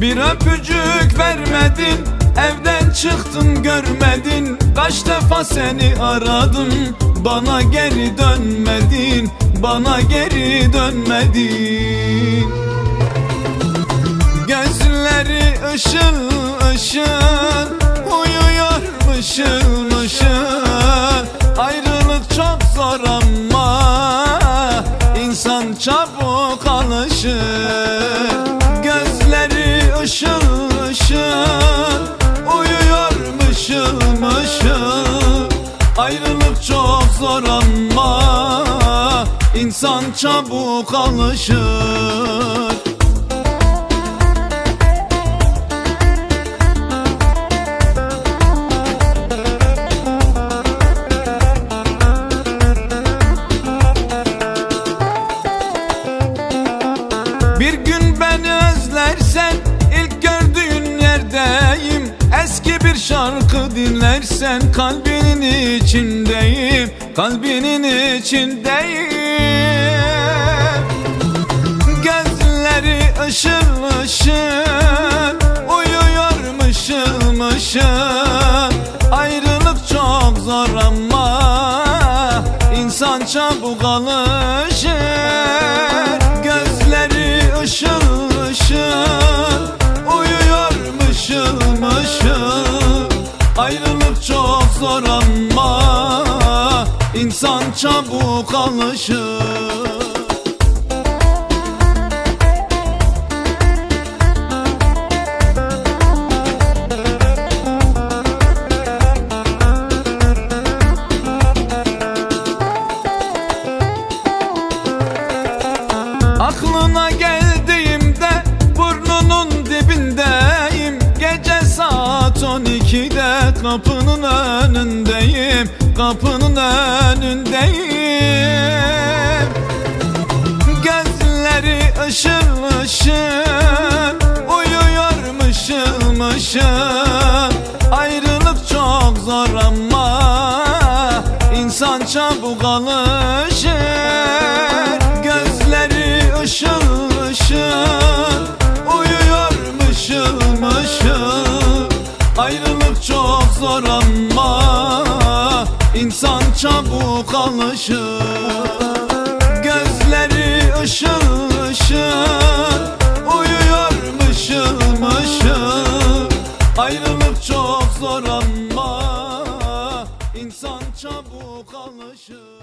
Bir öpücük vermedin Evden çıktım görmedin. Kaç defa seni aradım Bana geri dönmedin Bana geri dönmedin. Gözleri ışıl ışıl Uyuyor mışıl mışıl Ayrılık çok zor ama insan çabuk alışır ama insan çabuk alışır. Bir gün beni özlersen bir şarkı dinlersen kalbinin içindeyim Kalbinin içindeyim. Gözleri ışıl ışıl Uyuyor mışıl mışıl. Ayrılık çok zor ama insan çabuk alışır çok zor ama insan çabuk alışır kapının önündeyim Kapının önündeyim. Gözleri ışıl ışıl Uyuyor mışıl mışıl. Ayrılık çok zor ama insan çabuk alışır. Gözleri ışıl ışıl Uyuyor mışıl mışıl. Ayrılık insan çabuk alışır. Gözleri ışıl ışıl Uyuyor mışıl mışıl. Ayrılık çok zor ama insan çabuk alışır